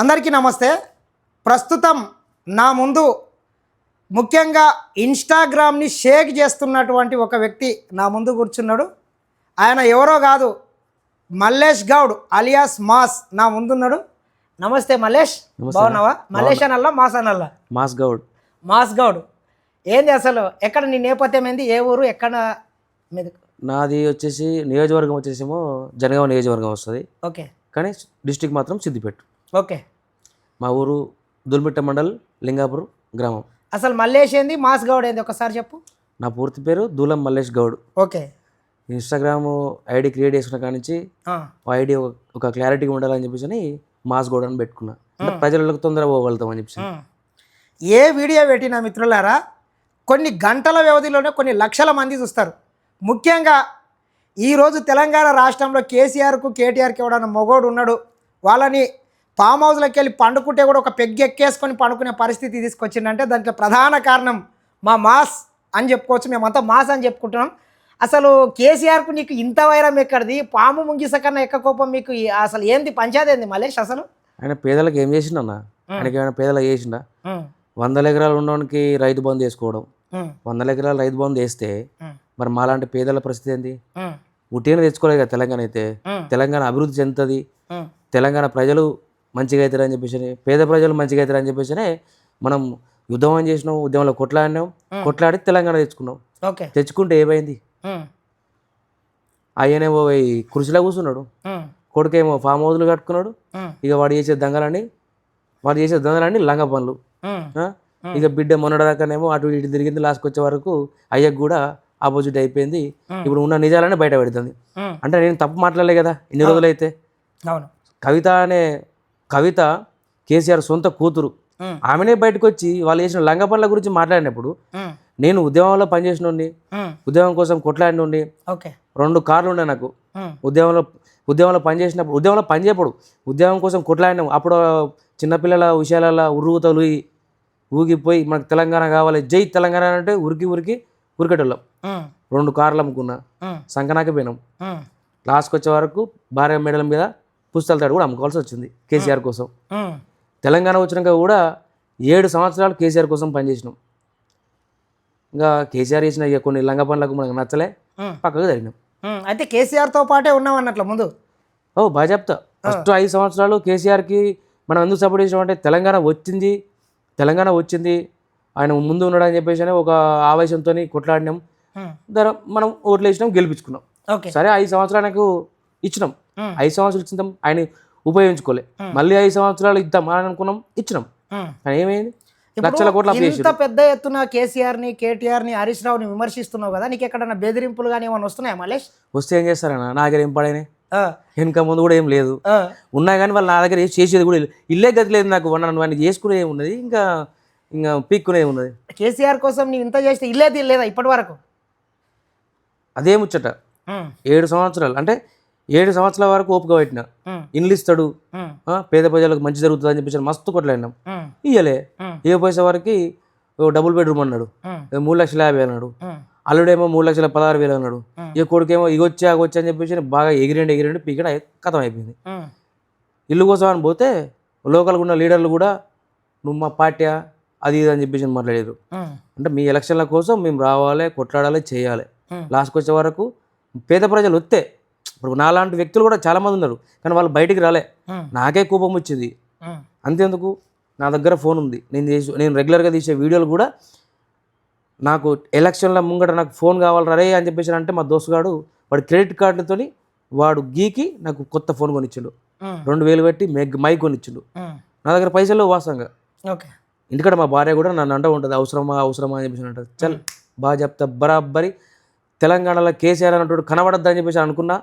అందరికీ నమస్తే. ప్రస్తుతం నా ముందు ముఖ్యంగా ఇన్స్టాగ్రామ్ని షేక్ చేస్తున్నటువంటి ఒక వ్యక్తి నా ముందు కూర్చున్నాడు. ఆయన ఎవరో కాదు మల్లేష్ గౌడ్ అలియాస్ మాస్ నా ముందున్నాడు. నమస్తే మల్లేష్. బాగున్నావా? మల్లేష్ అనల్లా మాస్ అనల్లా మాస్ గౌడ్. మాస్ గౌడ్. ఏంది అసలు? ఎక్కడ నీ నేపథ్యం ఏంది? ఏ ఊరు? ఎక్కడ? మీద? నాది వచ్చేసి నియోజకవర్గం వచ్చేసేమో జనగామ నియోజకవర్గం వస్తుంది. ఓకే. కానీ డిస్టిక్ మాత్రం సిద్దిపేట. ఓకే. మా ఊరు దుల్మిట్ట మండల్ లింగాపూర్ గ్రామం. అసలు మల్లేష్ ఏంది? మాస్ గౌడ్ ఏంది? ఒకసారి చెప్పు. నా పూర్తి పేరు Doolam Mallesh Goud. Okay. Instagram ID create చేసుకున్న కాడి నుంచి ఆ, ఐడి ఒక- క్లారిటీగా ఉండాలని చెప్పేసి అని మాస్ గౌడ్ అని పెట్టుకున్నా. అంటే ప్రజలకు తొందరగా పోగలుగుతాం అని చెప్పేసి. ఉమ్. ఏ వీడియో పెట్టిన మిత్రులారా కొన్ని గంటల వ్యవధిలోనే కొన్ని లక్షల మంది చూస్తారు. ముఖ్యంగా ఈరోజు తెలంగాణ రాష్ట్రంలో కేసీఆర్కు కేటీఆర్కి ఎవడన్నా మొగోడు ఉన్నాడు వాళ్ళని ఫామ్ హౌస్లోకి వెళ్ళి పండుకుంటే కూడా ఒక పెగ్గు ఎక్కేసుకొని పండుకునే పరిస్థితి తీసుకొచ్చిందంటే దాంట్లో ప్రధాన కారణం మా మాస్ అని చెప్పుకోవచ్చు. మేమంతా మాస్ అని చెప్పుకుంటున్నాం. అసలు కేసీఆర్కు నీకు ఇంత వైరం ఎక్కడిది? పాము ముంగిస కన్నా ఎక్క కోపం మీకు? అసలు ఏంది? పంచాయతీ ఏంది మలేష్ అసలు? ఆయన పేదలకు ఏం చేసిండు అన్న? ఆయనకి ఏమైనా పేదలకు చేసిండా? వందల ఎకరాలు ఉన్నవానికి రైతు బంధు వేసుకోవడం. ఉమ్, వందల ఎకరాలు రైతు బంధు వేస్తే మరి మాలాంటి పేదల పరిస్థితి ఏంది? ఉమ్, ఉట్టిగా తెచ్చుకోలేదు కదా తెలంగాణ అయితే. తెలంగాణ అభివృద్ధి చెందుతుంది. తెలంగాణ ప్రజలు మంచిగా అవుతారని చెప్పేసి పేద ప్రజలు మంచిగా అవుతారని చెప్పేసి మనం యుద్ధం అని చేసినాం ఉద్యమంలో కొట్లాడినాం కొట్లాడి తెలంగాణ తెచ్చుకున్నాం ఓకే. తెచ్చుకుంటే ఏమైంది? ఆయనేమో ఈ కృషిలో కూర్చున్నాడు. కొడుకేమో ఫామ్ హౌస్లు కట్టుకున్నాడు. ఇక వాడు చేసే దంగలన్నీ వాడు చేసే దంగలన్నీ లంగ పనులు? ఇక బిడ్డ మొన్నటిదాకానేమో అటు ఇటు తిరిగింది లాస్ట్కి వచ్చే వరకు అయ్యకు కూడా ఆపోజిట్ అయిపోయింది. ఇప్పుడు ఉన్న నిజాలన్నీ బయట పెడుతుంది. అంటే నేను తప్పు మాట్లాడలే కదా ఇన్ని రోజులైతే. కవిత అనే కవిత కేసీఆర్ సొంత కూతురు. ఆమెనే బయటకు వచ్చి వాళ్ళు చేసిన లంగ పనుల గురించి మాట్లాడినప్పుడు నేను ఉద్యమంలో పనిచేసిన ఉమ్, ఉద్యమం కోసం కొట్లాడిన ఓకే. రెండు కార్లు ఉండే నాకు. ఉద్యమంలో ఉద్యమంలో పనిచేసినప్పుడు ఉద్యమంలో పనిచేయప్పుడు ఉద్యమం కోసం కొట్లాడినాం. అప్పుడు చిన్నపిల్లల విషయాలలో ఉరుగుతలు ఊగిపోయి మనకు తెలంగాణ కావాలి జై తెలంగాణ అంటే ఉరికి ఉరికి ఉరికటోళ్ళం. రెండు కార్లు అమ్ముకున్నా సంకనాకి పోయినాం. లాస్ట్కి వచ్చే వరకు భార్య మెడల మీద పుస్తకాల తాడు కూడా అమ్ముకోవాల్సి వచ్చింది కేసీఆర్ కోసం. తెలంగాణ వచ్చినాక కూడా ఏడు సంవత్సరాలు కేసీఆర్ కోసం పనిచేసినాం. ఇంకా కేసీఆర్ చేసిన కొన్ని లంగ పనులకు మనకు నచ్చలే ఉమ్, పక్కకు జరిగినాం. అయితే కేసీఆర్తో పాటే ఉన్నాం అన్నట్ల ముందు. ఓ బాగా చెప్తా. ఫస్ట్ ఐదు సంవత్సరాలు కేసీఆర్కి మనం ఎందుకు సపోర్ట్ చేసాం అంటే తెలంగాణ వచ్చింది తెలంగాణ వచ్చింది ఆయన ముందు ఉన్నాడు అని చెప్పేసి అని ఒక ఆవేశంతో కొట్లాడినాం. మనం ఓట్లు వేసినాం గెలిపించుకున్నాం. ఓకే. సరే ఐదు సంవత్సరాలకు ఇచ్చినాం. ఐదు సంవత్సరాలు ఇచ్చినాం ఆయన ఉపయోగించుకోలే. మళ్ళీ ఐదు సంవత్సరాలు ఇద్దాం అని అనుకున్నాం ఇచ్చినాం. కానీ ఏమైంది? లక్షల కోట్ల ఇంత. పెద్ద ఎత్తున కేసీఆర్ని కేటీఆర్ని హరీష్ రావుని విమర్శిస్తున్నావు కదా నీకు ఎక్కడన్నా బెదిరింపులు కానీ ఏమైనా వస్తున్నాయా మలేష్? వస్తే ఏం చేస్తారన్న? నా దగ్గర ఏం వెనక ముందు కూడా ఏం లేదు. ఆ, ఉన్నాయి కానీ వాళ్ళు నా దగ్గర ఏం చేసేది కూడా లేదు. ఇల్లే గతి లేదు నాకు. వన్ వాడిని చేసుకునే ఉన్నది ఇంకా ఇంకా పీక్కునే ఉన్నది. కేసీఆర్ కోసం నీవు ఇంత చేస్తే ఇల్లే తీయలేదా ఇప్పటి వరకు? అదే ముచ్చట. ఏడు సంవత్సరాలు. అంటే ఏడు సంవత్సరాల వరకు ఓపిక పెట్టిన. ఇండ్లు ఇస్తాడు పేద ప్రజలకు మంచి జరుగుతుంది అని చెప్పేసి మస్తు కొట్లాడినాం. ఇయ్యలే. ఏ పైసా వరకు డబుల్ బెడ్రూమ్ అన్నాడు. మూడు లక్షల యాభై అన్నాడు. అల్లుడేమో మూడు లక్షల పదహారు వేలు అన్నాడు. ఈ కొడుకేమో ఇగొచ్చా అగొచ్చా అని చెప్పేసి బాగా ఎగిరిండి ఎగిరిండి పీకడ కథం అయిపోయింది. ఇల్లు కోసం అని పోతే లోకల్గా ఉన్న లీడర్లు కూడా నువ్వు మా పార్టీ అది ఇది అని చెప్పేసి మాట్లాడారు. అంటే మీ ఎలక్షన్ల కోసం మేము రావాలి కొట్లాడాలి చేయాలి. లాస్ట్కి వచ్చే వరకు పేద ప్రజలు వస్తే ఇప్పుడు నాలాంటి వ్యక్తులు కూడా చాలామంది ఉన్నారు. కానీ వాళ్ళు బయటికి రాలే. నాకే కోపం వచ్చింది. అంతేందుకు? నా దగ్గర ఫోన్ ఉంది. నేను చేసి నేను రెగ్యులర్గా తీసే వీడియోలు కూడా నాకు ఎలక్షన్ల ముంగట నాకు ఫోన్ కావాలి రే అని చెప్పేసి అంటే మా దోస్తుగాడు వాడు క్రెడిట్ కార్డుతోని వాడు గీకి నాకు కొత్త ఫోన్ కొనిచ్చిండు. రెండు వేలు పెట్టి మెగ్ మైక్ కొనిచ్చిండు. నా దగ్గర పైసలు వాస్తవంగా. ఓకే. ఇంటికాడ మా భార్య కూడా నన్ను అంటూ ఉంటుంది అవసరమా అవసరమా అని చెప్పేసి అంటుంది. చల్ బాగా చెప్తా బరాబరి తెలంగాణలో కేసీఆర్ అన్నట్టు కనబడద్దు అని చెప్పేసి అనుకున్నా.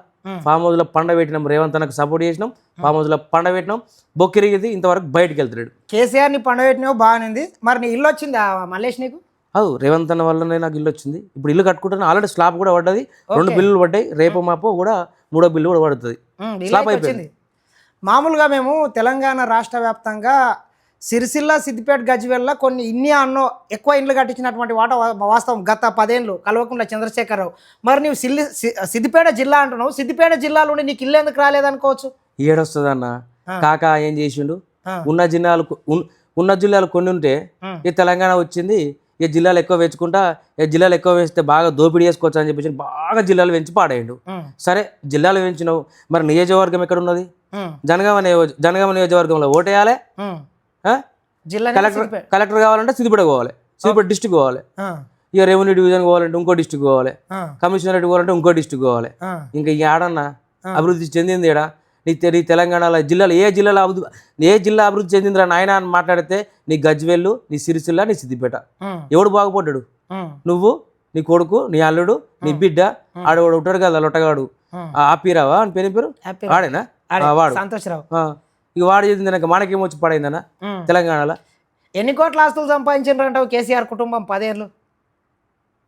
ఫామ్ హౌస్లో పండ పెట్టినాం రేవంత్ అన్నకు సపోర్ట్ చేసినాం. ఫామ్ హౌస్లో పండ పెట్టినాం బొక్కిరిగింది ఇంతవరకు బయటికి వెళ్తున్నాడు కేసీఆర్ని పండబెట్టినావు బాగానింది మరి నీ ఇల్లు వచ్చింది మల్లేష్ నీకు? అవు రేవంత్ అన్న వల్లనే నాకు ఇల్లు వచ్చింది. ఇప్పుడు ఇల్లు కట్టుకుంటాను ఆల్రెడీ స్లాబ్ కూడా పడ్డది. రెండు బిల్లులు పడ్డాయి. రేపు మాపో కూడా మూడో బిల్లు కూడా పడుతుంది. స్లాబ్ అయిపోయింది. మామూలుగా మేము తెలంగాణ రాష్ట్ర వ్యాప్తంగా సిరిసిల్ల సిద్దిపేట గజ్వెల్ల కొన్ని ఇన్ని అన్నో ఎక్కువ ఇండ్లు కట్టించినటువంటి వాట వాస్తవం. గత పదేళ్ళు కల్వకుంట్ల చంద్రశేఖరరావు. మరి నీవు సిల్లి సిద్దిపేట జిల్లా అంటున్నావు. సిద్దిపేట జిల్లాలోని నీకు ఇల్లు ఎందుకు రాలేదనుకోవచ్చు? ఏడొస్తుంది అన్న కాక ఏం చేసిండు. ఉన్న జిల్లాలు ఉన్- ఉన్న జిల్లాలు కొన్ని ఉంటే. ఈ తెలంగాణ వచ్చింది. ఈ జిల్లాలు ఎక్కువ పెంచుకుంటా ఈ జిల్లాలు ఎక్కువ వేస్తే బాగా దోపిడీ చేసుకోవచ్చు అని చెప్పేసి బాగా జిల్లాలు పెంచి పాడేయండు. సరే జిల్లాలు పెంచినావు. మరి నియోజకవర్గం ఎక్కడ ఉన్నది. జనగామ నియోజ జనగామ నియోజకవర్గంలో ఓటేయాలి? జిల్లా కలెక్టర్ కలెక్టర్ కావాలంటే సిద్దిపేట పోవాలి. సిద్దిపేట డిస్టిక్ పోవాలి. ఇక రెవెన్యూ డివిజన్ పోవాలంటే ఇంకో డిస్టిక్ పోవాలి. కమిషనరేట్ పోవాలంటే ఇంకో డిస్టిక్ పోవాలి. ఇంకా ఈ ఆడన్నా అభివృద్ధి చెందింది ఈడ. నీ తె- నీ తెలంగాణలో జిల్లాలో ఏ జిల్లాలో అభివృద్ధి ఏ జిల్లా అభివృద్ధి చెందిందిరా నాయన అని మాట్లాడితే నీ గజ్వేళ్ళు నీ సిరిసిల్ల నీ సిద్దిపేట. ఎవడు బాగుపడ్డాడు? నువ్వు నీ కొడుకు నీ అల్లుడు నీ బిడ్డ. ఆడవాడు ఉంటాడు కదా లొట్టగాడు. ఆ. ఆపిరావా అని పేరు పేరు? హ్యాపీ వాడేనా ఆ, వాడు. సంతోషరావు. ఇక వాడు చేసింది నాకు మనకేమొచ్చి పడైందన్న. తెలంగాణలో. ఎన్ని కోట్ల ఆస్తులు సంపాదించారంటావు కేసీఆర్ కుటుంబం పదేళ్ళు?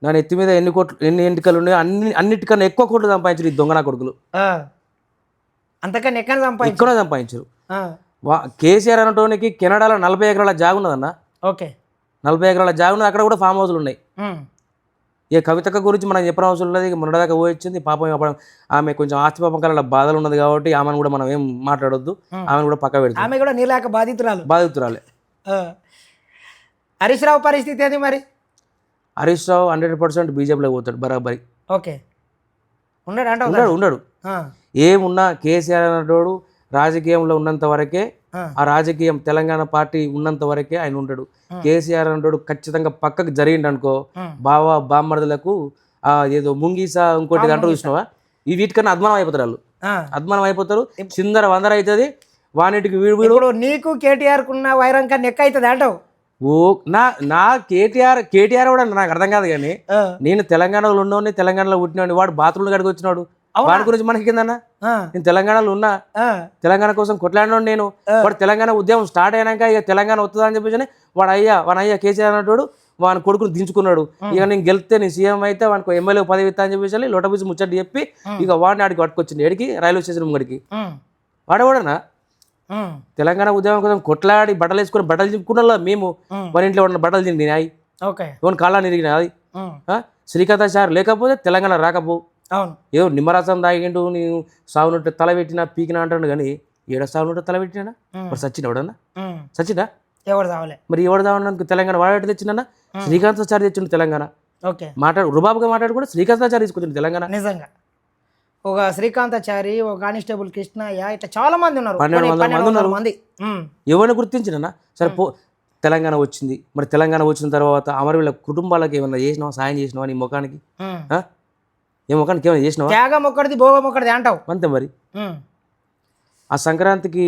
నా నెత్తి మీద ఎన్ని కోట్లు ఎన్ని ఎంటికలు ఉన్నాయి అన్ని అన్నిటికన్నా ఎక్కువ కోట్లు సంపాదించారు ఈ దొంగ నా కొడుకులు. అంతకన్నా ఎక్కడ సంపాదించారు ఆ. వా కేసీఆర్ అనటోనికి కెనడాలో నలభై ఎకరాల జాగు ఉన్నదన్న ఓకే. నలభై ఎకరాల జాగు ఉన్నది అక్కడ కూడా ఫామ్ హౌస్లు ఉన్నాయి. ఇక కవితక్క గురించి మనం చెప్పిన అవసరం లేదు. ఇక మొన్నదాకా పోయించింది పాపం అప్పుడు ఆమె కొంచెం ఆస్తి పాపం కల బాధలు ఉన్నది కాబట్టి ఆమెను కూడా మనం ఏం మాట్లాడొద్దు. ఆమెను కూడా పక్క పెడతాం. ఆమె కూడా నీలాక బాధితురాలు. బాధితురాలే. హరీష్ రావు పరిస్థితి ఏంది మరి? హరీష్ రావు హండ్రెడ్ పర్సెంట్ బీజేపీలోకి పోతాడు బరాబరి. ఓకే. ఉన్నాడు అంటావు ఉన్నాడు ఉన్నాడు. ఏమున్నా కేసీఆర్ అనేటోడు రాజకీయంలో ఉన్నంత వరకే ఆ. రాజకీయం తెలంగాణ పార్టీ ఉన్నంత వరకే ఆయన ఉంటాడు కేసీఆర్ అనేటోడు ఖచ్చితంగా పక్కకు జరిగిండు అనుకో. బావ బామ్మర్దులకు ఆ ఏదో ముంగీసా ఇంకోటి అంటారు చూసినావా ఈ వీటికన్నా అద్మానం అయిపోతారు వాళ్ళు. అద్మానం అయిపోతారు చిందర వందర అవుతుంది వానిటికి వీడు వీడు నీకు కేటీఆర్ కున్న వైరం కన్నా నెక్క అవుతుంది అంటావు ఓ నా నా కేటీఆర్ కేటీఆర్ కూడా నాకు అర్థం కాదు కానీ. నేను తెలంగాణలో ఉన్నోని తెలంగాణలో పుట్టినోని వాడు బాత్రూమ్ గడికి వచ్చినాడు? వాడి గురించి మనకి కిందన్నా. నేను తెలంగాణలో ఉన్నా. తెలంగాణ కోసం కొట్లాడినోడు నేను. వాడు తెలంగాణ ఉద్యమం స్టార్ట్ అయినాక ఇక తెలంగాణ వస్తుందా అని చెప్పేసి వాడు అయ్యా వాడు అయ్యా కేసీఆర్ అన్నట్టు వాని కొడుకుని దించుకున్నాడు. ఇక నేను గెలిస్తే నేను సీఎం అయితే వానికి ఎమ్మెల్యే పదవి ఇస్తా అని చెప్పేసి లోటబీసి ముచ్చట చెప్పి ఇక వాడిని ఆడికి పట్టుకొచ్చింది ఎడికి రైల్వే స్టేషన్ ముంగడికి. వాడేవాడనా. తెలంగాణ ఉద్యమం కోసం కొట్లాడి బట్టలు వేసుకుని బట్టలు చింపుకున్నా మేము. మన ఇంట్లో ఉన్న బట్టలు తిండినాయి ఓకే. ఎవరి కాళ్ళ నిరిగినాయి అది? శ్రీకాంత సార్ లేకపోతే తెలంగాణ రాకపో. అవును. ఏదో నిమ్మరసం తాగిండు నేను సాగునట్టు తల పెట్టినా పీకినా అంటాడు కానీ ఏడ సాగునట్టు తల పెట్టినా. మరి సచిన ఎవడన్నా. సచినా? ఎవరు చావలే మరి ఎవడు దావడానికి తెలంగాణ వాడు తెచ్చిందన్న శ్రీకాంతాచారి తెచ్చిండు తెలంగాణ. ఓకే. మాట్లాడు రుబాబుగా మాట్లాడు కూడా శ్రీకాంతాచారి తీసుకొచ్చిండు తెలంగాణ. నిజంగా. ఒక శ్రీకాంతాచారి ఒక కానిస్టేబుల్ కృష్ణయ్య ఇట్లా చాలా మంది ఉన్నారు. పన్నెండు మంది ఉన్నారు. మంది. ఎవరిని గుర్తించినన్నా? సరే పో తెలంగాణ వచ్చింది. మరి తెలంగాణ వచ్చిన తర్వాత అమరవీళ్ళ కుటుంబాలకు ఏమన్నా చేసినావా సాయం చేసినావా నీ ముఖానికి? ఏ ఏమైనా చేసినావా? త్యాగం ఒక్కడిది భోగం ఒక్కడిది అంటావు. అంతే మరి. ఆ సంక్రాంతికి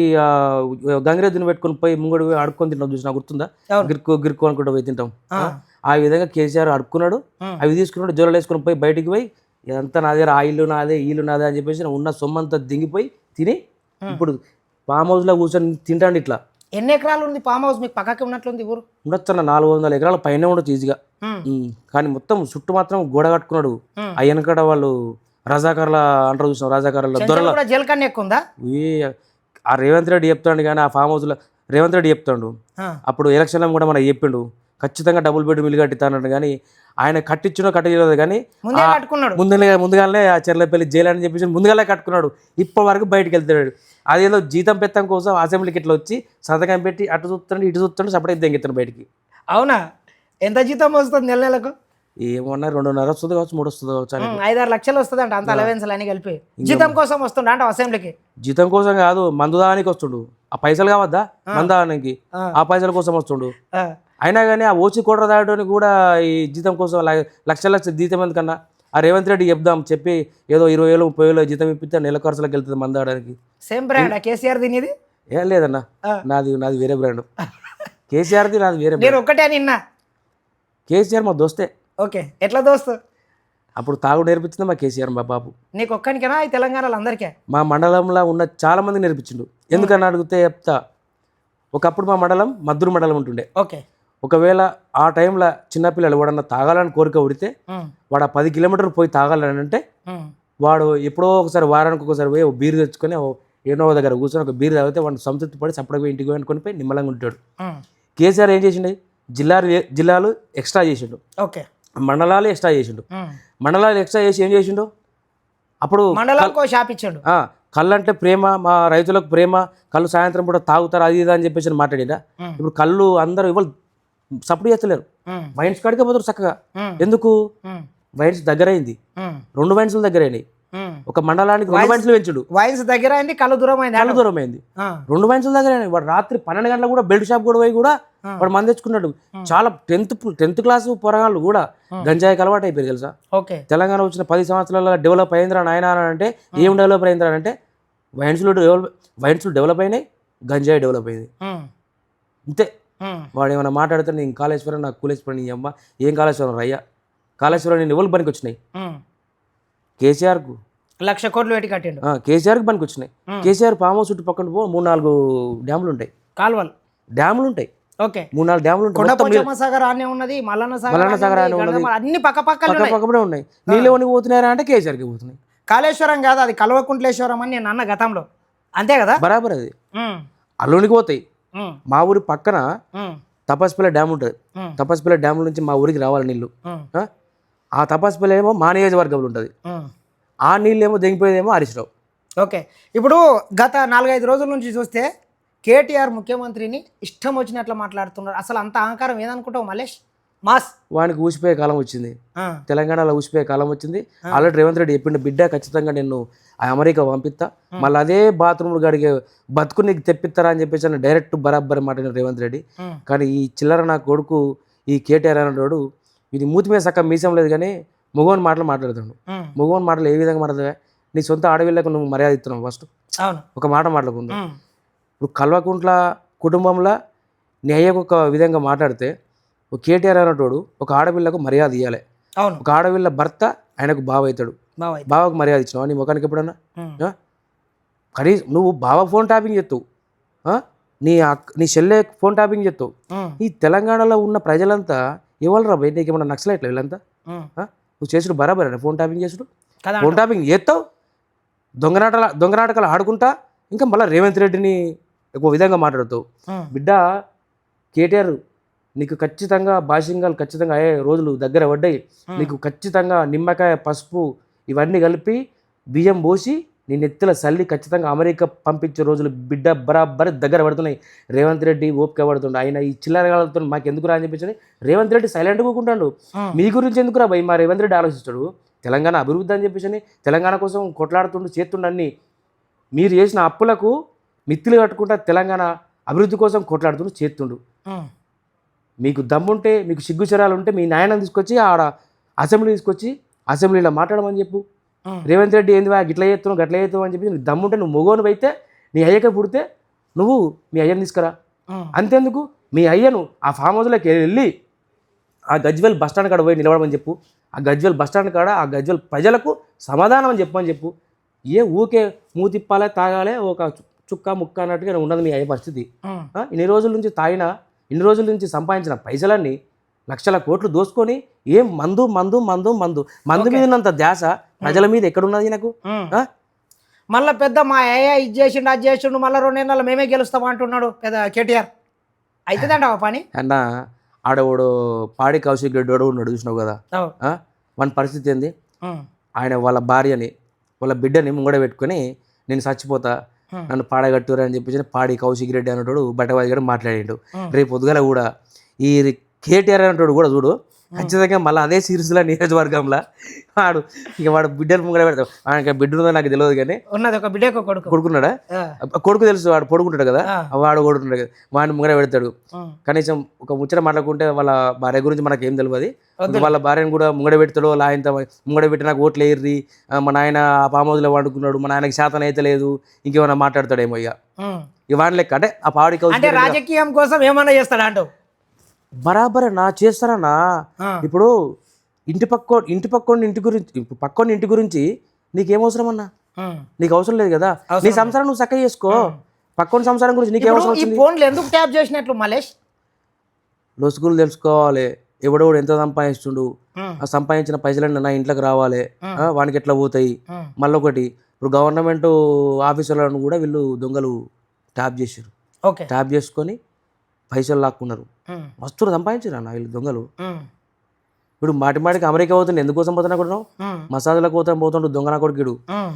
గంగిరెద్దుని పెట్టుకొని పోయి ముంగడు అడుక్కొని తింటాం చూసినా గుర్తుందా. గిరుకు గిరుకు అనుకుంటూ పోయి తింటాం. ఆ. విధంగా కేసీఆర్ అడుక్కున్నాడు. అవి తీసుకున్నాడు జ్వరాలు వేసుకొని పోయి బయటికి పోయి ఇదంతా నాదే ఆ ఇల్లు నాదే ఇల్లు నాదే అని చెప్పేసి ఉన్న సొమ్మంతా దింగిపోయి తిని ఇప్పుడు ఫామ్ హౌస్లో కూర్చొని తింటాండి ఇట్లా. ఎన్ని ఎకరాలు ఉంది ఫామ్ హౌస్? మీకు పక్కకి ఉన్నట్లుంది ఊరు? ఉండొచ్చు నాలుగు వందల ఎకరాల పైన ఉండొచ్చు ఈజీగా. కానీ మొత్తం చుట్టూ మాత్రం గోడ కట్టుకున్నాడు. ఆ వెనకడ వాళ్ళు రజాకారుల అంటారు చూసినాం రజాకారుల దొరల ఆ రేవంత్ రెడ్డి చెప్తాడు కానీ ఆ ఫామ్ హౌస్లో రేవంత్ రెడ్డి చెప్తాడు. అప్పుడు ఎలక్షన్లో కూడా మనకు చెప్పిండు. ఖచ్చితంగా డబుల్ బెడ్ మిల్లు కట్టిస్తానన్నాడు కానీ ఆయన కట్టించునో కట్టలేదు కానీ ముందుగా ముందుగానే ఆ చెర్లపల్లి జైలు అని చెప్పేసి ముందుగానే కట్టుకున్నాడు. ఇప్పటి వరకు బయటికి వెళ్తాడు అదేదో జీతం పెత్తం కోసం అసెంబ్లీకి ఇట్లా వచ్చి సంతకం పెట్టి అటు చూస్తాడు ఇటు చూస్తాడు సపరేట్ దెంగిస్తాడు బయటికి. అవునా? ఎంత జీతం వస్తుంది నెల నెలకు? ఏమన్నా రెండున్నర వస్తుంది కావచ్చు మూడు వస్తుంది కావచ్చు ఐదారు లక్షలు వస్తుంది అంట అంత అలవెన్స్లు అని కలిపి. జీతం కోసం వస్తుండ అంట అసెంబ్లీకి? జీతం కోసం కాదు మందు దానికి వస్తుండు. ఆ పైసలు కావద్దా? మందు దానికి. ఆ. పైసల కోసం వస్తుండు. అయినా కానీ ఆ ఓచి కూడర దాయడానికి కూడా ఈ జీతం కోసం లక్ష లక్ష జీతం ఎందుకన్నా? ఆ రేవంత్ రెడ్డి చెప్దాం చెప్పి ఏదో ఇరవై వేలు ముప్పై వేలు జీతం ఇప్పిస్తే నెల ఖర్చులకు వెళ్తుంది మందు ఆడడానికి సేమ్ బ్రాండ్ కేసీఆర్ తినేది ఏం లేదన్నా. నాది నాది వేరే బ్రాండ్ కేసీఆర్ది నాది వేరే నేను ఒక్కటే నిన్నా. కేసీఆర్ మా దోస్తే. ఓకే ఎట్లా దోస్తు? అప్పుడు తాగు నేర్పించింది మా కేసీఆర్ మా బాబు. నీకు ఒక్కనికేనా ఈ తెలంగాణలో అందరికీ? మా మండలంలో ఉన్న చాలా మంది నేర్పించిండు. ఎందుకని అడిగితే చెప్తా. ఒకప్పుడు మా మండలం మద్దూరు మండలం ఉంటుండే. ఓకే. ఒకవేళ ఆ టైంలో చిన్నపిల్లలు ఎవడన్నా తాగాలని కోరిక ఉడితే వాడు ఆ పది కిలోమీటర్లు పోయి తాగాలని అంటే వాడు ఎప్పుడో ఒకసారి వారానికి ఒకసారి పోయి బీరు తెచ్చుకొని ఏనో దగ్గర కూర్చొని ఒక బీరు తాగితే వాడిని సంతృప్తి పడి పోయి ఇంటికి అనుకొని పోయి నిమ్మలంగా ఉంటాడు. కేసీఆర్ ఏం చేసిండు? జిల్లాలు జిల్లాలు ఎక్స్ట్రా చేసిండు ఓకే మండలాలు ఎక్స్ట్రా చేసిండు. మండలాలు ఎక్స్ట్రా చేసి ఏం చేసిండు అప్పుడు ఇచ్చాడు ఆ, కళ్ళు అంటే ప్రేమ మా రైతులకు ప్రేమ కళ్ళు సాయంత్రం పూట తాగుతారు అది ఇది అని చెప్పేసి ఉమ్. ఇప్పుడు కళ్ళు అందరూ ఇవాళ సపోర్ట్ చేస్తలేరు. వైన్స్ కాడికే పోతారు చక్కగా. ఎందుకు. వైన్స్ దగ్గర అయింది ఉమ్. రెండు వైన్స్ల దగ్గర అయినాయి ఉమ్. ఒక మండలానికి రెండు వైన్స్లు పెంచుడు. వయసు దగ్గర అయింది కళ్ళు దూరం అయింది చాలా దూరం అయింది. రెండు వైన్స్ల దగ్గర అయినాయి వాడు రాత్రి పన్నెండు గంటలకు కూడా బెల్ట్ షాప్ కూడా పోయి కూడా. వాడు మంది తెచ్చుకున్నాడు. చాలా టెన్త్ టెన్త్ క్లాస్ పోరగాళ్ళు కూడా గంజాయికి అలవాటు అయిపోయారు తెలుసా? ఓకే. తెలంగాణ వచ్చిన పది సంవత్సరాల డెవలప్ అయిందిరా నాయన అంటే ఏం డెవలప్ అయిందిరా అంటే వైన్స్లో డెవలప్ వైన్స్లు డెవలప్ అయినాయి గంజాయి డెవలప్ అయింది. అంతే. వాడు ఏమైనా మాట్లాడితే నేను కాళేశ్వరం నాకు కూలేశ్వరం నీ అమ్మ ఏం కాళేశ్వరం రయ్యా కాళేశ్వరం నేను ఎవరు పనికి వచ్చినాయి. కేసీఆర్కు లక్ష కోట్లు పెట్టి కట్టిండు. కేసీఆర్కి పనికి వచ్చినాయి. కేసీఆర్ పాము చుట్టుపక్కల పో మూడు నాలుగు డ్యాములు ఉంటాయి. కాలువలు. డ్యాములు ఉంటాయి. ఓకే. మూడు నాలుగు డ్యాములు ఉంటాయి. సాగర్ ఆనే ఉన్నది మల్లన్న సాగర్ మల్లన్న సాగర్ ఉన్నది, అన్ని పక్క పక్కనే పక్క పక్కనే ఉన్నాయి. నీళ్ళు ఎవరికి పోతున్నారా అంటే కేసీఆర్కి పోతున్నాయి. కాళేశ్వరం కాదు అది కల్వకుంట్లేశ్వరం అని నేను అన్న గతంలో. అంతే కదా? బరాబర్ అది. అల్లునికి పోతాయి. మా ఊరి పక్కన. తపస్పిల్ల డ్యామ్ ఉంటుంది. తపస్పిల్ల డ్యామ్ నుంచి మా ఊరికి రావాలి నీళ్ళు. ఆ? ఆ తపస్పిల్ల ఏమో మా నియోజకవర్గంలో ఉంటుంది. ఆ నీళ్ళు ఏమో దిగిపోయేదేమో హరీశ్రావు ఓకే. ఇప్పుడు గత నాలుగైదు రోజుల నుంచి చూస్తే కేటీఆర్ ముఖ్యమంత్రిని ఇష్టం వచ్చినట్లు మాట్లాడుతున్నారు. అసలు అంత అహంకారం ఏదనుకుంటావు మలేష్? మాస్. వానికి ఊసిపోయే కాలం వచ్చింది. తెలంగాణలో ఊసిపోయే కాలం వచ్చింది. ఆల్రెడీ రేవంత్ రెడ్డి చెప్పిండు బిడ్డ ఖచ్చితంగా నేను ఆ అమెరికా పంపిస్తా మళ్ళీ అదే బాత్రూమ్లు గడిగే బతుకు నీకు తెప్పిస్తారా అని చెప్పేసి డైరెక్ట్ బరాబర్ మాట్లాడిన రేవంత్ రెడ్డి. కానీ ఈ చిల్లర నా కొడుకు ఈ కేటీఆర్ అనేవాడు ఇది మూతి మీద సక్క మీసం లేదు కానీ మగవని మాటలు మాట్లాడుతాడు ఉమ్. మగవని మాటలు ఏ విధంగా మాట్లాడతావా? నీ సొంత ఆడవిళ్ళకు నువ్వు మర్యాద ఇస్తున్నావు ఫస్ట్ అవును. ఒక మాట మాట్లాడకుండా. ఉమ్. ఇప్పుడు కల్వకుంట్ల కుటుంబంలో నీ అయ్యకు ఒక విధంగా మాట్లాడితే ఒక కేటీఆర్ అనేటోడు ఒక ఆడపిల్లకు మర్యాద ఇవ్వాలి అవును. ఒక ఆడపిల్ల భర్త ఆయనకు బావ అవుతాడు. బావకు మర్యాద ఇచ్చినావా? నీ ముఖానికి ఎప్పుడన్నా? కనీసం నువ్వు బావ ఫోన్ ట్యాపింగ్ చేస్తావు. ఆ? నీ నీ చెల్లె ఫోన్ ట్యాపింగ్ చేస్తావు. ఉమ్. ఈ తెలంగాణలో ఉన్న ప్రజలంతా ఎవరు రా బయట నీకు ఏమన్నా నక్సలైట్లు వీళ్ళంతా? నువ్వు చేసుడు బరాబరేనా? ఫోన్ ట్యాపింగ్ చేసుడు? ఫోన్ ట్యాపింగ్ చేస్తావు? దొంగనాటల దొంగనాటకాలు ఆడుకుంటా? ఇంకా మళ్ళీ రేవంత్ రెడ్డిని ఒక విధంగా మాట్లాడుతావు. బిడ్డ కేటీఆర్ నీకు ఖచ్చితంగా బాషింగాలు ఖచ్చితంగా అయ్యే రోజులు దగ్గర పడ్డాయి. నీకు ఖచ్చితంగా నిమ్మకాయ పసుపు ఇవన్నీ కలిపి బియ్యం పోసి నీ నెత్తిల సల్లి ఖచ్చితంగా అమెరికా పంపించే రోజులు బిడ్డ బరాబర్ దగ్గర పడుతున్నాయి. రేవంత్ రెడ్డి ఓపిక పడుతుండే. ఆయన ఈ చిల్లరగాలతో మాకు ఎందుకు రా అని చెప్పించని రేవంత్ రెడ్డి సైలెంట్గా కూకుంటాడు. మీ గురించి ఎందుకు రా భయ్? మా రేవంత్ రెడ్డి ఆలోచిస్తాడు. తెలంగాణ అభివృద్ధి అని చెప్పేసి తెలంగాణ కోసం కొట్లాడుతుండు చేస్తుండు మీరు చేసిన అప్పులకు మిత్తులు కట్టుకుంటా తెలంగాణ అభివృద్ధి కోసం కొట్లాడుతుండు చేస్తుండు. మీకు దమ్ముంటే మీకు సిగ్గుచరాలు ఉంటే మీ నాయనని తీసుకొచ్చి ఆడ అసెంబ్లీ తీసుకొచ్చి అసెంబ్లీలో మాట్లాడమని చెప్పు. రేవంత్ రెడ్డి ఏంది వా గిట్ల చేస్తున్నావు గట్ల చేస్తున్నావు అని చెప్పి నీకు దమ్ముంటే నువ్వు మొగోను అయితే నీ అయ్యకే పుడితే నువ్వు మీ అయ్యని తీసుకురా. అంతేందుకు? మీ అయ్యను ఆ ఫామ్ హౌస్లోకి వెళ్ళి ఆ గజ్వెల్ బస్ స్టాండ్ కాడ పోయి నిలబడమని చెప్పు. ఆ గజ్వెల్ బస్ స్టాండ్ కాడ ఆ గజ్వెల్ ప్రజలకు సమాధానం అని చెప్పమని చెప్పు. ఏ ఊకే మూతిప్పాలే తాగాలే ఒక చుక్క ముక్క అన్నట్టుగా ఉన్నది మీ అయ్యే పరిస్థితి. ఇన్ని రోజుల నుంచి తాగిన ఇన్ని రోజుల నుంచి సంపాదించిన పైసలన్నీ లక్షల కోట్లు దోసుకొని ఏం మందు మందు మందు మందు. మందు మీద ఉన్నంత ధ్యాస ప్రజల మీద ఎక్కడున్నది నాకు? మళ్ళా పెద్ద మా అయ్య ఇది చేసిండు అది చేసిండు మళ్ళీ రెండు నెలలు మేమే గెలుస్తాం అంటున్నాడు పెద్ద కేటీఆర్. అవుతుందంట ఆ పని? అన్న ఆడవాడు పాడి కౌశిక్ రెడ్డి వాడు ఉన్నాడు చూసినావు కదా? వాని పరిస్థితి ఏంది. ఆయన వాళ్ళ భార్యని వాళ్ళ బిడ్డని ముంగడ పెట్టుకొని నేను చచ్చిపోతా. నన్ను పాడగట్టురా అని చెప్పేసి పాడి కౌశిక్ రెడ్డి అనేటోడు బట్టవాది గారు మాట్లాడిండు. రేపు పొద్దుగల కూడా ఈ కేటీఆర్ అనేటోడు కూడా చూడు ఖచ్చితంగా మళ్ళీ అదే సిరిసిల్ల నియోజకవర్గంలో వాడు. ఇక వాడు బిడ్డను ముంగడ పెడతాడు. ఆయనకి బిడ్డ ఉందో నాకు తెలియదు కానీ ఉన్నది ఒక బిడ్డకు కొడుకు. కొడుకున్నాడా? కొడుకు తెలుసు వాడు పడుకుంటాడు కదా? వాడు కొడుకుంటాడు కదా? వాడిని ముంగడ పెడతాడు. కనీసం ఒక ముచ్చట మాట్లాడుకుంటే వాళ్ళ భార్య గురించి మనకు ఏం తెలియదు. వాళ్ళ భార్యను కూడా ముంగడ పెడతాడు వాళ్ళ ఆయనతో ముంగడ పెట్టి నాకు ఓట్లు వేయర్రి ఆ, మా నాయన ఆ హౌస్లో వండుకున్నాడు మా నాయనకి శాతం అయితే లేదు ఇంకేమైనా మాట్లాడతాడేమో ఇక. వాడి లెక్క అంటే ఆ పాడి కౌశిక్ అంటే రెడ్డి రాజకీయం కోసం ఏమన్నా చేస్తాడా అంటావు? బరాబరే నా చేస్తానన్నా ఆ. ఇప్పుడు ఇంటి పక్క ఇంటి పక్కోని ఇంటి గురించి పక్కోని ఇంటి గురించి నీకేం అవసరం అన్నా. నీకు అవసరం లేదు కదా? నీ సంసారం నువ్వు చక్కగా చేసుకో. పక్కోని సంసారం గురించి నీకేం అవసరం ఈ వచ్చింది ఫోన్లు ఎందుకు ట్యాప్ చేసినట్లు మలేష్? లొసుగులు తెలుసుకోవాలి. ఎవడెవడు ఎంత సంపాదిస్తుండు ఉమ్. ఆ సంపాదించిన పైసలన్నీ నా ఇంట్లోకి రావాలి. వానికి ఎట్లా పోతాయి? ఉమ్. మళ్ళీ ఒకటి ఇప్పుడు గవర్నమెంట్ ఆఫీసర్లను కూడా వీళ్ళు దొంగలు ట్యాప్ చేశారు ఓకే. ట్యాప్ చేసుకొని పైసలు లాక్కున్నారు. మస్తులు సంపాదించారు అన్న వీళ్ళు దొంగలు. ఇప్పుడు మాటి మాటికి అమెరికా పోతుండే ఎందుకోసం పోతున్నా కూడా. మసాజులకు పోతాం పోతుండు దొంగన కొడుకుడు ఉమ్.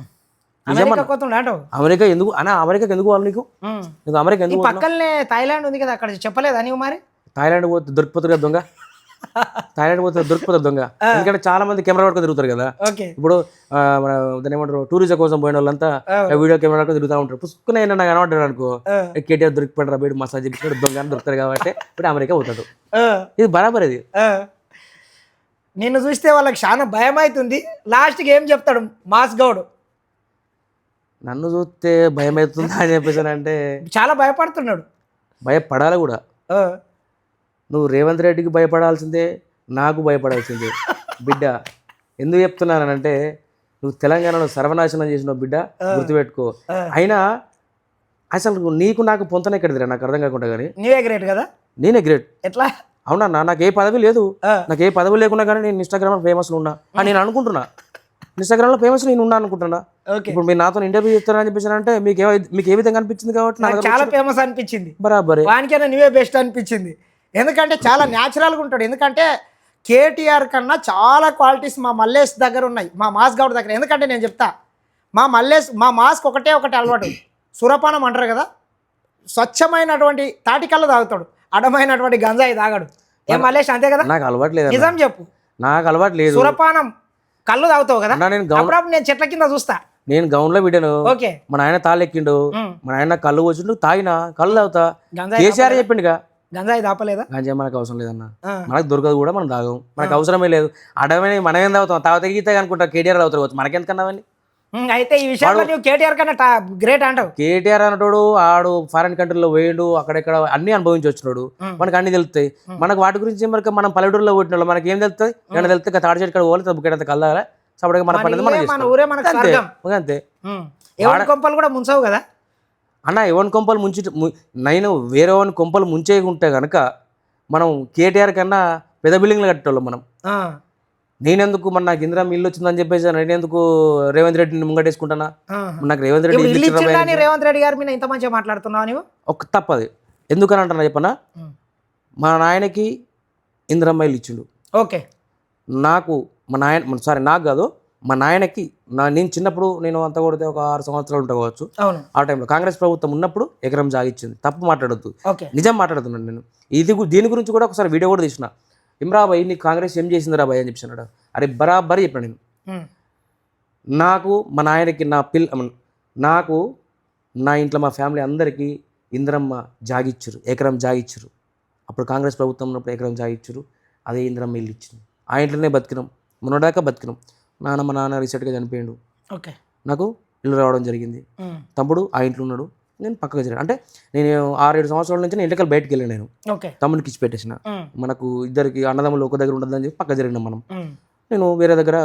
అమెరికా ఎందుకు అన్న అమెరికాకి ఎందుకు వాళ్ళు నీకు. నీకు అమెరికా ఎందుకు? పక్కనే థాయిలాండ్ ఉంది కదా అక్కడ చెప్పలేదా నీవు మరి థాయిలాండ్ పోతే దొరికిపోతారు కదా దొంగ థాయిలాండ్ పోతే దొరికిపోతారు దొంగ. ఎందుకంటే చాలా మంది కెమెరా పట్టుకొని తిరుగుతారు కదా. ఇప్పుడు మన దాన్ని ఏమంటారు టూరిజం కోసం పోయిన వాళ్ళంతా వీడియో కెమెరా పట్టుకొని తిరుగుతూ ఉంటారు. పుసుకునే నాకు కనబడ్డాడు అనుకో కేటీఆర్ దొరికిపోయాడు బయట మసాజ్ చేపించాడు దొంగ అని దొరుకుతారు కాబట్టి ఇప్పుడు అమెరికా పోతాడు. ఇది బరాబర్ ఇది. నిన్ను చూస్తే వాళ్ళకి చాలా భయం అవుతుంది. లాస్ట్కి ఏం చెప్తాడు మాస్ గౌడ్? నన్ను చూస్తే భయం అవుతుందా అని చెప్పేసి అంటే చాలా భయపడుతున్నాడు. భయపడాలి కూడా. నువ్వు రేవంత్ రెడ్డికి భయపడాల్సిందే నాకు భయపడాల్సిందే. బిడ్డ ఎందుకు చెప్తున్నానంటే నువ్వు తెలంగాణలో సర్వనాశనం చేసిన బిడ్డ గుర్తుపెట్టుకో. అయినా అసలు నీకు నాకు పొంతన ఎక్కడిదిరా నాకు అర్థం కాకుండా కానీ. నీవే గ్రేట్ కదా? నేనే గ్రేట్. ఎట్లా? అవునా నాకు ఏ పదవి లేదు. నాకు ఏ పదవి లేకున్నా కానీ నేను ఇన్స్టాగ్రామ్లో ఫేమస్ ఉన్నా. అని నేను అనుకుంటున్నా. ఇన్స్టాగ్రామ్లో ఫేమస్ నేను ఉన్నా అనుకుంటున్నా. ఇప్పుడు మీరు నాతో ఇంటర్వ్యూ చేస్తారని చెప్పేసి అంటే మీకు ఏ మీకు ఏ విధంగా అనిపించింది కాబట్టి నాకు నాకు చాలా ఫేమస్ అనిపించింది. బరాబరే. వానికైనా నువ్వే బెస్ట్ అనిపించింది. ఎందుకంటే చాలా న్యాచురల్గా ఉంటాడు. ఎందుకంటే కేటీఆర్ కన్నా చాలా క్వాలిటీస్ మా మల్లేష్ దగ్గర ఉన్నాయి. మా మాస్ గౌడ్ దగ్గర. ఎందుకంటే నేను చెప్తా మా మల్లేష్ మా మాస్క్ ఒకటే ఒకటి అలవాటు. సురపానం అంటారు కదా స్వచ్ఛమైనటువంటి తాటికల్లు తాగుతాడు. అడమైనటువంటి గంజాయి తాగాడు. ఏ మల్లేష్ అంతే కదా? నాకు అలవాటు లేదు నిజం చెప్పు. నాకు అలవాటు లేదు. సురపానం కళ్ళు తాగుతావు కదా? నేను గౌన్ అప్పుడప్పుడు నేను చెట్ల కింద చూస్తా. నేను గౌన్లో పెట్టాను ఓకే. మా నాయన తాళెక్కిండు ఉమ్. మా నాయన కళ్ళు వచ్చిండు తాగినా కళ్ళు తాగుతా. గంజాయి కేసీఆర్ చెప్పిండుగా గంజాయి దాపలేదా గంజా మనకు అవసరం లేదన్న. మనకు దొరకదు కూడా మనం తాగం. మనకు అవసరమే లేదు. అడవని మనం ఏం తాగుతాం? తాగితే గీత అనుకుంటా కేటీఆర్ తాగుతారు కావచ్చు. మనకెందుకన్నా అవన్నీ? అయితే ఈ విషయంలో నువ్వు కేటీఆర్ కన్నా గ్రేట్ అంటావు. కేటీఆర్ అన్నటోడు ఆడు ఫారెన్ కంట్రీలో పోయిండు అక్కడెక్కడ అన్ని అనుభవించి వచ్చినాడు. మనకు అన్ని తెలుస్తాయి. మనకు వాటి గురించి మరి మనం పల్లెటూరులో పుట్టిన వాళ్ళు మనకి ఏం తెలుస్తుంది? ఏమైనా తెలుస్తుంది ఇక తాడి చెట్టు పోవాలి బుక్కెట్ కల్లారా సపరేట్గా మన పని మనం అంతే కొంపలు కూడా ముంచవు కదా? అన్న ఎవరి కొంపలు ముంచి నేను వేరే వాని కొంపలు ముంచేయకుంటే కనుక మనం కేటీఆర్ కన్నా పెద్ద బిల్డింగ్లు కట్టేవాళ్ళం మనం. నేనెందుకు మన నాకు ఇందిరా ఇల్లు వచ్చిందని చెప్పేసి నేనెందుకు రేవంత్ రెడ్డిని ముంగటేసుకుంటానా. నాకు రేవంత్ రెడ్డి రేవంత్ రెడ్డి గారి? మీద ఇంత మంచిగా మాట్లాడుతున్నావు నువ్వు ఒక తప్పది. ఎందుకని అంటున్నా చెప్పనా. మా నాయనకి ఇందిరమ్మ ఇల్లు ఇచ్చిండు. ఓకే. నాకు మా నాయన సారీ నాకు కాదు మా నాయనకి నా నేను చిన్నప్పుడు నేను అంత కొడితే ఒక ఆరు సంవత్సరాలు అవును. ఆ టైంలో కాంగ్రెస్ ప్రభుత్వం ఉన్నప్పుడు ఎకరం జాగిచ్చింది తప్పు మాట్లాడొద్దు. ఓకే. నిజం మాట్లాడుతున్నాను నేను. ఇది దీని గురించి కూడా ఒకసారి వీడియో కూడా తీసిన. ఇమ్రా బాయ్ నీ కాంగ్రెస్ ఏం చేసింది రా బాయ్ అని చెప్పాడు అరే బరాబరి చెప్పాను నేను. నాకు మా నాయనకి నా పిల్ల నాకు నా ఇంట్లో మా ఫ్యామిలీ అందరికీ ఇందిరమ్మ జాగిచ్చురు. ఎకరం జాగిచ్చురు. అప్పుడు కాంగ్రెస్ ప్రభుత్వం ఉన్నప్పుడు ఎకరం జాగిచ్చురు. అదే ఇందిరమ్మ ఇల్లు ఇచ్చింది. ఆ ఇంట్లోనే బతికినాం. మొన్నదాకా బతికినాం. నాన్న మా నాన్న రీసెంట్గా చనిపోయాడు. ఓకే. నాకు ఇల్లు రావడం జరిగింది. తమ్ముడు ఆ ఇంట్లో ఉన్నాడు. నేను పక్కకు జరిగాను అంటే నేను ఆరేడు సంవత్సరాల నుంచి నేను ఇంటికి బయటకు వెళ్ళాను నేను ఓకే. తమ్ముడికి ఇచ్చి పెట్టేసిన. మనకు ఇద్దరికి అన్నదమ్ములు ఒక దగ్గర ఉండదని చెప్పి పక్క జరిగినాం మనం. నేను వేరే దగ్గర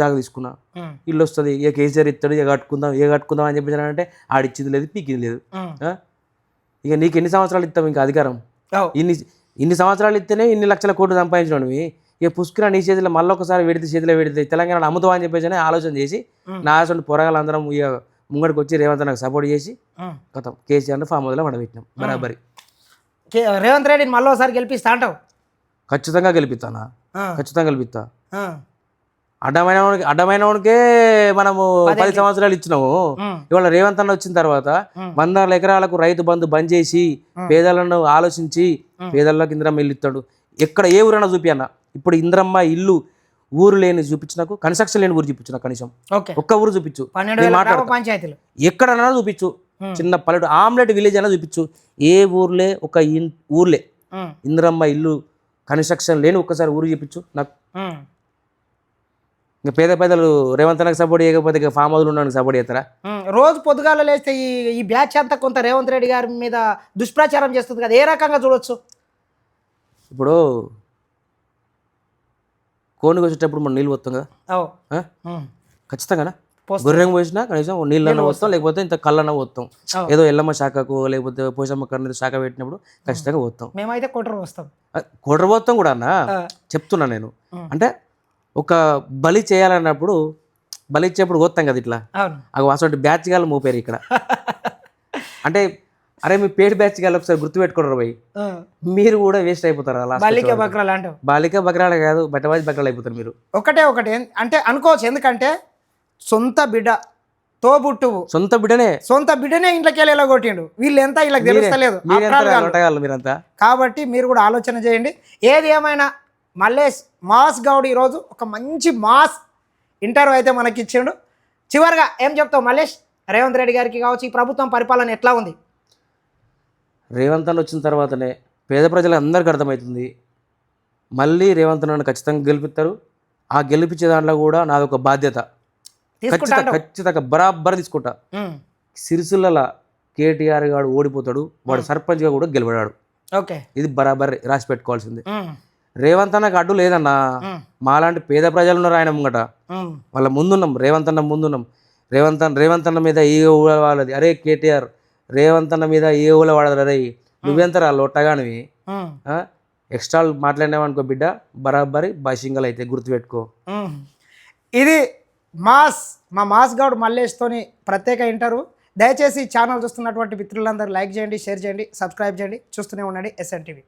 జాగ తీసుకున్నా. ఇల్లు వస్తుంది ఏ కేసీఆర్ ఇస్తాడు ఏ కట్టుకుందాం ఏ కట్టుకుందాం అని చెప్పేసి అంటే ఆడిచ్చింది లేదు పీకింది లేదు? ఇక నీకు ఎన్ని సంవత్సరాలు ఇస్తాం ఇంకా అధికారం. ఇన్ని ఇన్ని సంవత్సరాలు ఇస్తేనే ఇన్ని లక్షల కోట్లు సంపాదించినవి ఇక పుష్కర నీ చేతిలో మళ్ళీ ఒకసారి వెడితే చేతిలో వెడితే తెలంగాణ అమ్ముతావా అని చెప్పేసి ఆలోచన చేసి. నా అసలు పొరగాలందరం ఇక ముంగడికి వచ్చి రేవంత్ నాకు సపోర్ట్ చేసి. కథం. కేసీఆర్ని ఫామ్ వదిలే పడబెట్టినాం. బరాబరి. రేవంత్ రెడ్డిని మళ్ళీ ఒకసారి గెలిపిస్తా అంటావు? ఖచ్చితంగా గెలిపిస్తానా. ఖచ్చితంగా గెలిపిస్తా. అడ్డమైన అడ్డమైన వాడికే మనము పది సంవత్సరాలు ఇచ్చినాము. ఇవాళ రేవంత్ అన్న వచ్చిన తర్వాత. వందల ఎకరాలకు రైతు బంధు బంద్ చేసి పేదలను ఆలోచించి పేదల్లోకి ఇంద్రమ్మ ఇల్లు ఇస్తాడు ఎక్కడ ఏ ఊరైనా చూపి అన్న. ఇప్పుడు ఇంద్రమ్మ ఇల్లు ఊరు లేని చూపించినాకు కన్స్ట్రక్షన్ లేని ఊరు చూపించిన కనీసం? ఒక్క ఊరు చూపించు. పంచాయతీలు ఎక్కడన్నా చూపించు. చిన్న పల్లెటూరు ఆమ్లెట్ విలేజ్ అయినా చూపించు. ఏ ఊర్లే ఒక ఇన్ ఊర్లే. ఇంద్రమ్మ ఇల్లు కన్స్ట్రక్షన్ లేని ఒక్కసారి ఊరు చూపించు. నాకు. ఇంకా పేద పేదలు రేవంత్ అన్నకు సపోర్ట్ చేయకపోతే ఇక ఫామ్ హౌస్లో ఉండడానికి సపోర్ట్ చేస్తారా. రోజు పొద్దుగాల లేస్తే ఈ ఈ బ్యాచ్ అంతా కొంత రేవంత్ రెడ్డి గారి మీద దుష్ప్రచారం చేస్తుంది కదా. ఏ రకంగా చూడొచ్చు? ఇప్పుడు కోడికి వచ్చేటప్పుడు మనం నీళ్ళు పోతాం కదా ఓ ఆ? ఉమ్. ఖచ్చితంగా పోస్తాం. గొర్రెం పోసినా కనీసం నీళ్ళన్న పోస్తాం లేకపోతే ఇంత కళ్ళన్న పోతాం. ఏదో ఎల్లమ్మ శాఖకు లేకపోతే పోషమ్మ కన్నా శాఖ పెట్టినప్పుడు ఖచ్చితంగా పోతాం మేమైతే కుట్ర వస్తాం కోటర పోతాం కూడా అన్న. చెప్తున్నా నేను. అంటే ఒక బలి చేయాలన్నప్పుడు బలి ఇచ్చేప్పుడు పోతాం కదా ఇట్లా అసలు బ్యాచ్ గాలు మోపారు ఇక్కడ అంటే అరే మీ పేరు బ్యాచ్ గాలు ఒకసారి గుర్తుపెట్టుకోరు పోయి ఆ. మీరు కూడా వేస్ట్ అయిపోతారు అలా బల్లిక బక్రాలు అంటావు. బాలిక బకరాలు కాదు బట్టబాజీ బకరాలు అయిపోతారు మీరు. ఒకటే ఒకటి. అంటే అనుకోవచ్చు ఎందుకంటే సొంత బిడ్డ తోబుట్టువు. సొంత బిడ్డనే? సొంత బిడ్డనే ఇంట్లోకి వెళ్ళి కొట్టిండు. వీళ్ళు ఎంత వీళ్ళకి తెలుస్తలేదు. మీరంతా? కాబట్టి మీరు కూడా ఆలోచన చేయండి. ఏది ఏమైనా మల్లేష్ మాస్ గౌడ్ ఈరోజు ఒక మంచి మాస్ ఇంటర్వ్యూ అయితే మనకి ఇచ్చిండు చివరిగా ఏం చెప్తావు మల్లేష్? రేవంత్ రెడ్డి గారికి కావచ్చు ఈ ప్రభుత్వం పరిపాలన ఎట్లా ఉంది? రేవంత్ అన్న వచ్చిన తర్వాతనే పేద ప్రజలకు అందరికీ అర్థమవుతుంది. మళ్ళీ రేవంత్ అన్న ఖచ్చితంగా గెలిపిస్తారు. ఆ గెలిపించే దాంట్లో కూడా నాది ఒక బాధ్యత ఖచ్చితంగా? ఖచ్చితంగా బరాబర్ తీసుకుంటా. సిరిసిల్ల కేటీఆర్ గాడు ఓడిపోతాడు. వాడు సర్పంచ్గా కూడా గెలవడాడు. ఓకే. ఇది బరాబర్ రాసి పెట్టుకోవాల్సింది. రేవంత్ అన్నకు అడ్డు లేదన్నా మాలాంటి పేద ప్రజలు ఉన్నారు ఆయన ముంగట. వాళ్ళ ముందున్నాం. రేవంత్ అన్న ముందున్నాం. రేవంత్ రేవంత్ అన్న మీద ఊళ్ళ వాళ్ళది. అరే కేటీఆర్ రేవంత్ అన్న మీద ఏ ఊళ్ళ వాడదు అరే నువ్వెంతరా లొట్టగానివి? ఎక్స్ట్రా మాట్లాడినావనుకో బిడ్డ బరాబరి బాషింగల్ అయితే గుర్తుపెట్టుకో. ఇది మాస్ మా మాస్ గౌడ్ మల్లేష్తోని ప్రత్యేక ఇంటర్వ్యూ దయచేసి ఛానల్ చూస్తున్నటువంటి మిత్రులందరూ లైక్ చేయండి షేర్ చేయండి సబ్స్క్రైబ్ చేయండి. చూస్తూనే ఉండండి ఎస్ఎన్ టీవీ